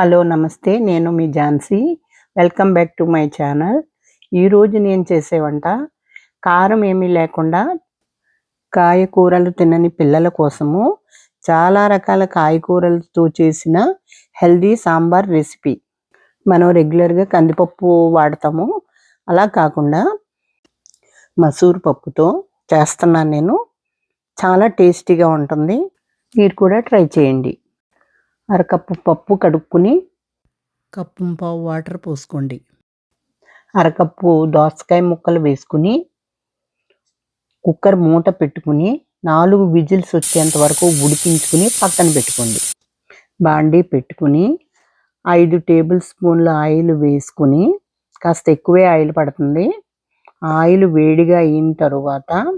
Hello నమస్తే. నేను మీ Jhansi. Welcome back to my channel. ఈరోజు నేను చేసే వంట కారం ఏమీ లేకుండా కాయకూరలు తినని పిల్లల కోసము చాలా రకాల కాయకూరలతో చేసిన హెల్దీ సాంబార్ రెసిపీ. మనం రెగ్యులర్గా కందిపప్పు వాడతాము. అలా కాకుండా మసూర్ పప్పుతో చేస్తున్నాను నేను. చాలా టేస్టీగా ఉంటుంది. మీరు కూడా ట్రై చేయండి. అరకప్పు పప్పు కడుక్కుని కప్పు పావు వాటర్ పోసుకోండి. అరకప్పు దోసకాయ ముక్కలు వేసుకుని కుక్కర్ మూత పెట్టుకుని నాలుగు విజిల్స్ వచ్చేంత వరకు ఉడికించుకుని పక్కన పెట్టుకోండి. బాండీ పెట్టుకుని ఐదు టేబుల్ స్పూన్ల ఆయిల్ వేసుకుని కాస్త ఎక్కువే ఆయిల్ పడుతుంది. ఆయిల్ వేడిగా అయిన తరువాత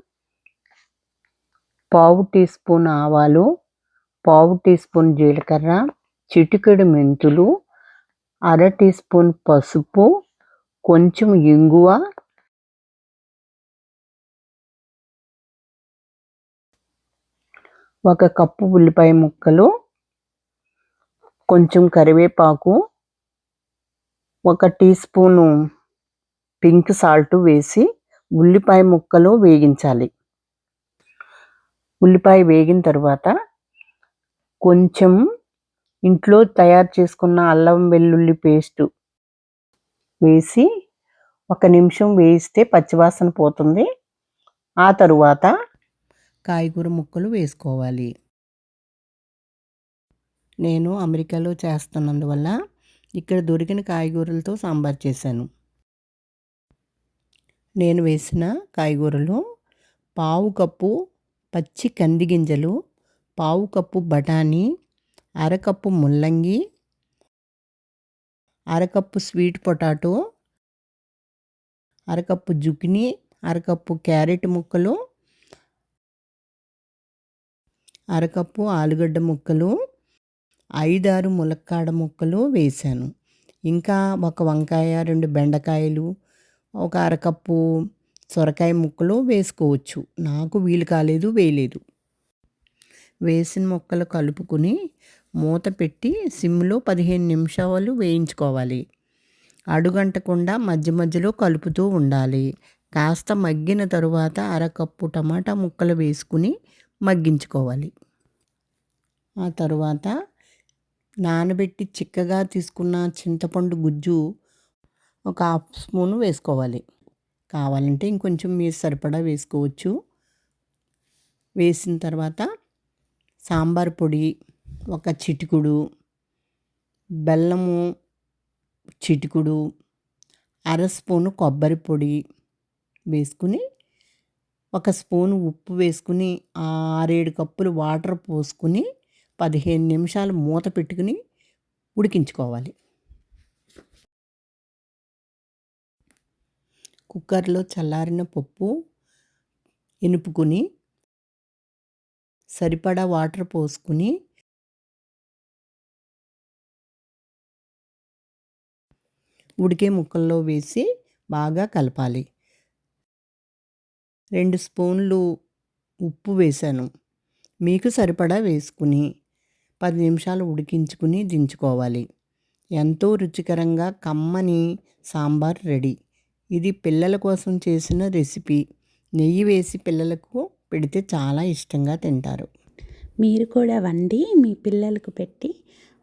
పావు టీ స్పూన్ ఆవాలు పావు టీ స్పూన్ జీలకర్ర చిటికెడు మెంతులు అర టీ స్పూన్ పసుపు కొంచెం ఇంగువ ఒక కప్పు ఉల్లిపాయ ముక్కలు కొంచెం కరివేపాకు ఒక టీ స్పూను పింక్ సాల్ట్ వేసి ఉల్లిపాయ ముక్కలు వేగించాలి. ఉల్లిపాయ వేగిన తర్వాత కొంచెం ఇంట్లో తయారు చేసుకున్న అల్లం వెల్లుల్లి పేస్టు వేసి ఒక నిమిషం వేయిస్తే పచ్చివాసన పోతుంది. ఆ తరువాత కాయగూర ముక్కలు వేసుకోవాలి. నేను అమెరికాలో చేస్తున్నందువల్ల ఇక్కడ దొరికిన కాయగూరలతో సాంబార్ చేశాను. నేను వేసిన కాయగూరలు పావు కప్పు పచ్చి కంది గింజలు పావు కప్పు బఠానీ అరకప్పు ముల్లంగి అరకప్పు స్వీట్ పొటాటో అరకప్పు జుకినీ అరకప్పు క్యారెట్ ముక్కలు అరకప్పు ఆలుగడ్డ ముక్కలు ఐదారు ములక్కాడ ముక్కలు వేశాను. ఇంకా ఒక వంకాయ రెండు బెండకాయలు ఒక అరకప్పు సొరకాయ ముక్కలు వేసుకోవచ్చు. నాకు వీలు కాలేదు వేయలేదు. వేసిన ముక్కలు కలుపుకుని మూత పెట్టి సిమ్లో పదిహేను నిమిషాలు వేయించుకోవాలి. అడుగంటకుండా మధ్య మధ్యలో కలుపుతూ ఉండాలి. కాస్త మగ్గిన తరువాత అరకప్పు టమాటా ముక్కలు వేసుకుని మగ్గించుకోవాలి. ఆ తరువాత నానబెట్టి చిక్కగా తీసుకున్న చింతపండు గుజ్జు ఒక హాఫ్ స్పూన్ వేసుకోవాలి. కావాలంటే ఇంకొంచెం మీరు సరిపడా వేసుకోవచ్చు. వేసిన తర్వాత సాంబార్ పొడి ఒక చిటికుడు బెల్లము చిటికుడు అర స్పూను కొబ్బరి పొడి వేసుకుని ఒక స్పూను ఉప్పు వేసుకుని ఆరేడు కప్పులు వాటర్ పోసుకుని పదిహేను నిమిషాలు మూత పెట్టుకుని ఉడికించుకోవాలి. కుక్కర్లో చల్లారిన పప్పు ఇనుపుకుని సరిపడా వాటర్ పోసుకుని ఉడికే ముక్కల్లో వేసి బాగా కలపాలి. రెండు స్పూన్లు ఉప్పు వేసాను. మీకు సరిపడా వేసుకుని పది నిమిషాలు ఉడికించుకుని దించుకోవాలి. ఎంతో రుచికరంగా కమ్మని సాంబార్ రెడీ. ఇది పిల్లల కోసం చేసిన రెసిపీ. నెయ్యి వేసి పిల్లలకు పెడితే చాలా ఇష్టంగా తింటారు. మీరు కూడా వండి మీ పిల్లలకు పెట్టి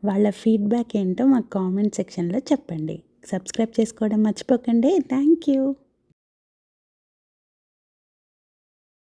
వాళ్ళ ఫీడ్బ్యాక్ ఏంటో మాకు కామెంట్ సెక్షన్లో చెప్పండి. సబ్స్క్రైబ్ చేసుకోవడం మర్చిపోకండి. Thank you.